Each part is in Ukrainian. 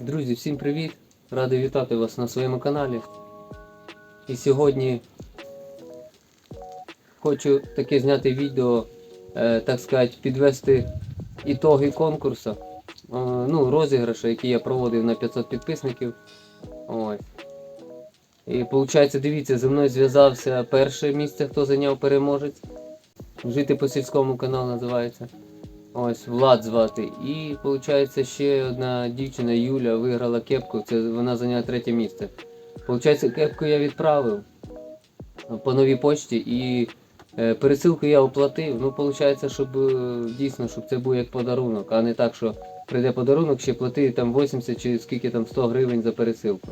Друзі, всім привіт! Радий вітати вас на своєму каналі. І сьогодні хочу таке зняти відео, е, так сказати, підвести ітоги конкурсу. Е, ну, розіграшу, який я проводив на 500 підписників. Ось. І виходить, дивіться, зі мною зв'язався перше місце, хто зайняв переможець. Жити по сільському канал називається. Ось Влад звати. І виходить, ще одна дівчина Юля виграла кепку. Це вона зайняла третє місце. Получається, кепку я відправив по новій почті і е, пересилку я оплатив. Ну, виходить, щоб е, дійсно, щоб це був як подарунок, а не так, що прийде подарунок, ще плати там 80 чи скільки там 100 гривень за пересилку.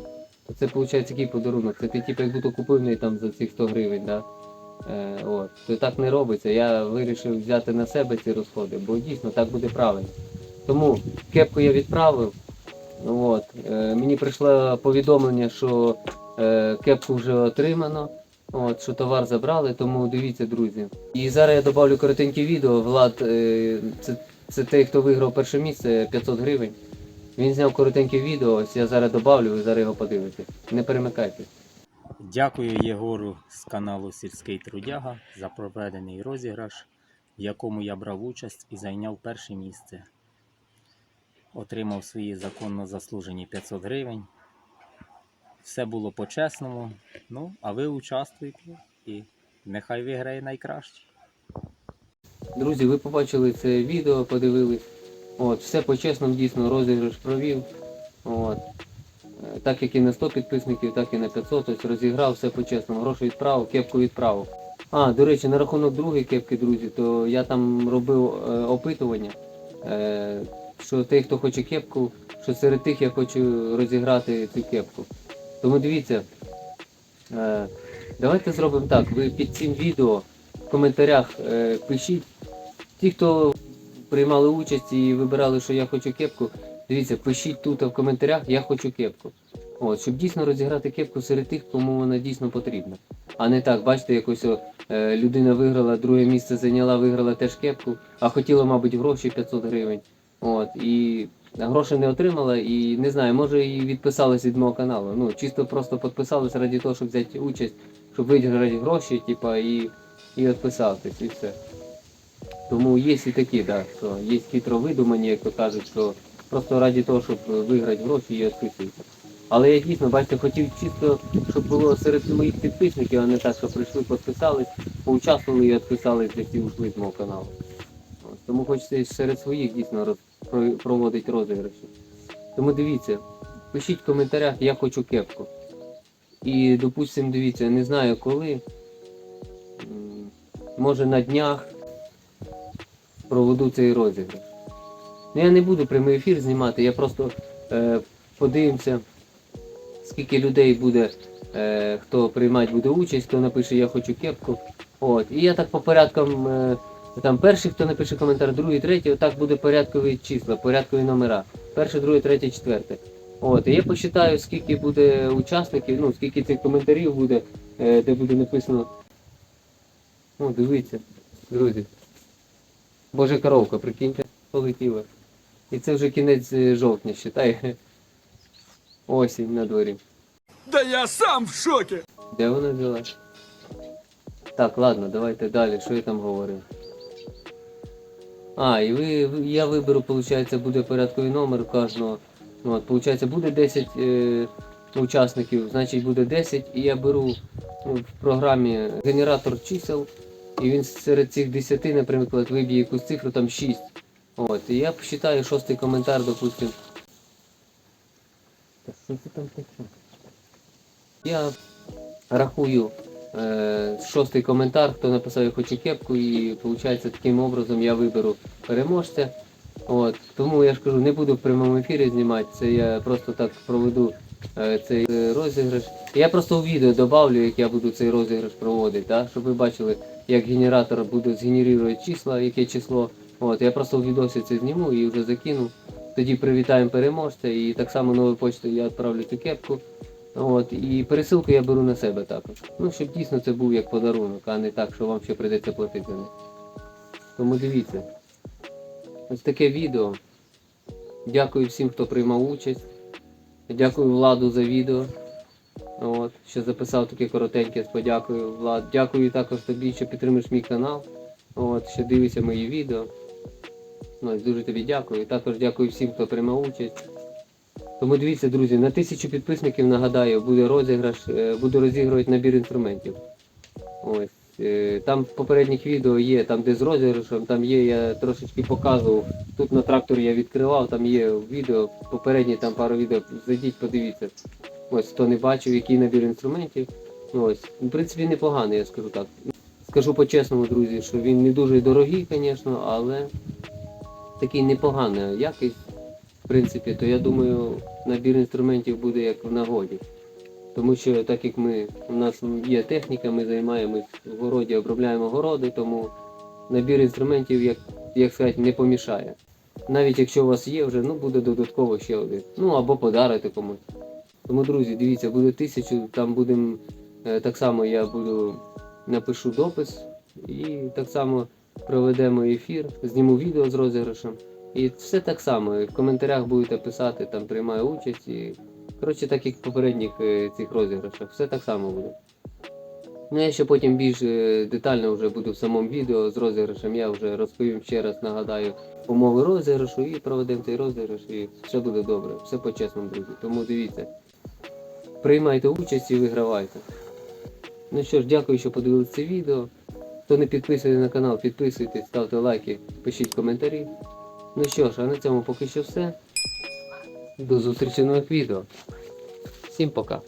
Це виходить який подарунок. Це ти типу як будто купив там за цих 100 гривень, да? Е, от. Так не робиться. Я вирішив взяти на себе ці розходи, бо дійсно так буде правильно. Тому кепку я відправив. От. Е, мені прийшло повідомлення, що е, кепку вже отримано, от, що товар забрали, тому дивіться, друзі. І зараз я додавлю коротеньке відео. Влад, це, це той, хто виграв перше місце 500 гривень. Він зняв коротеньке відео, ось я зараз додавлю, ви зараз його подивитесь. Не перемикайте. Дякую Єгору з каналу Сільський Трудяга за проведений розіграш, в якому я брав участь і зайняв перше місце. Отримав свої законно заслужені 500 гривень. Все було по-чесному. Ну, а ви участвуйте і нехай виграє найкраще. Друзі, ви побачили це відео, подивились. От, все по-чесному дійсно розіграш провів. От. Е, Так як і на 100 підписників, так і на 500, тобто розіграв все по-чесному. Гроші відправив, кепку відправив. А, до речі, на рахунок другої кепки, друзі, то я там робив е, опитування, е, що той, хто хоче кепку, що серед тих я хочу розіграти цю кепку. Тому дивіться, е, давайте зробимо так. Ви під цим відео в коментарях е, пишіть. Ті, хто приймали участь і вибирали, що я хочу кепку, дивіться, пишіть тут в коментарях, я хочу кепку. От, щоб дійсно розіграти кепку серед тих, кому вона дійсно потрібна. А не так, бачите, якось о, е, людина виграла, друге місце зайняла, виграла теж кепку, а хотіла, мабуть, гроші 500 гривень. От, і грошей не отримала, і не знаю, може і відписалась від мого каналу. Ну, чисто просто підписалась раді того, щоб взяти участь, щоб виграти гроші, типа, і, і відписатись, і все. Тому є і такі, да, що є хитро видумані, як то кажуть, що просто раді того, щоб виграти гроші і відписуються. Але я дійсно, бачите, хотів чисто, щоб було серед моїх підписників, а не так, що прийшли, підписались, поучаствували і відписались для всі ушли з мого каналу. Тому хочеться серед своїх дійсно проводити розіграші. Тому дивіться, пишіть в коментарях, я хочу кепку. І, допустимо, дивіться, не знаю коли. Може на днях проведу цей розіграш. Ну я не буду прямий ефір знімати, я просто е, подивимося, скільки людей буде, е, хто приймати буде участь, хто напише Я хочу кепку. От. І я так по порядкам, е, там перший, хто напише коментар, другий, третій, отак буде порядкові числа, порядкові номера. Перше, друге, третє, четверте. От, і я посчитаю, скільки буде учасників, ну, скільки цих коментарів буде, е, де буде написано. О, дивіться, друзі. Боже коровка, прикиньте, полетіла. І це вже кінець е, жовтня, считай. Осінь на дворі. Да я сам в шоке! Де вона взялась? Так, ладно, давайте далі. Що я там говорив? А, і ви, ви- я виберу, виходить, буде порядковий номер кожного. Ну, от, виходить, буде 10 е, учасників, значить буде 10, і я беру ну, в програмі генератор чисел, і він серед цих 10, наприклад, виб'є якусь цифру, там 6. От, і я посчитаю шостий коментар, допустим. Та що це там таке? Я рахую е, шостий коментар, хто написав я хочу кепку, і виходить таким образом я виберу переможця. От, тому я ж кажу, не буду в прямому ефірі знімати, це я просто так проведу е, цей е, розіграш. Я просто у відео добавлю, як я буду цей розіграш проводити, да? щоб ви бачили, як генератор буде згенерувати числа, яке число. От, я просто у відосі це зніму і вже закину. Тоді привітаємо переможця і так само новою почтою я відправлю цю кепку. От, і пересилку я беру на себе також. Ну, щоб дійсно це був як подарунок, а не так, що вам ще прийдеться платити. Тому дивіться. Ось таке відео. Дякую всім, хто приймав участь. Дякую Владу за відео. От, що записав таке коротеньке з подякою. Влад. Дякую також тобі, що підтримуєш мій канал. От, що дивишся мої відео. Ну, ось дуже тобі дякую. І Також дякую всім, хто приймав участь. Тому дивіться, друзі, на тисячу підписників нагадаю, буде розіграш, е, буду розігрувати набір інструментів. Ось. е, Там в попередніх відео є, там де з розіграшем, там є, я трошечки показував. Тут на трактор я відкривав, там є відео, попередні там пару відео, зайдіть, подивіться. Ось хто не бачив, який набір інструментів. Ну, Ось, в принципі, непоганий, я скажу так. Скажу по-чесному, друзі, що він не дуже дорогий, звісно, але такий непоганий якість. В принципі, то я думаю, набір інструментів буде як в нагоді. Тому що так як ми, у нас є техніка, ми займаємось в городі, обробляємо городи, тому набір інструментів, як, як сказати, не помішає. Навіть якщо у вас є вже, ну буде додатково ще один. Ну або подарити комусь. Тому, друзі, дивіться, буде тисячу, там будемо, е, так само я буду напишу допис і так само проведемо ефір, зніму відео з розіграшем. І все так само. В коментарях будете писати, там приймаю участь і. Коротше, так як в попередніх е, цих розіграшах, все так само буде. Ну я ще потім більш е, детально вже буду в самому відео з розіграшем. Я вже розповім ще раз, нагадаю умови розіграшу і проведемо цей розіграш, і все буде добре. Все по-чесному, друзі. Тому дивіться. Приймайте участь і вигравайте. Ну що ж, дякую, що подивилися це відео. Хто не підписаний на канал, підписуйтесь, ставте лайки, пишіть коментарі. Ну що ж, а на цьому поки що все. До зустрічі нових відео. Всім пока.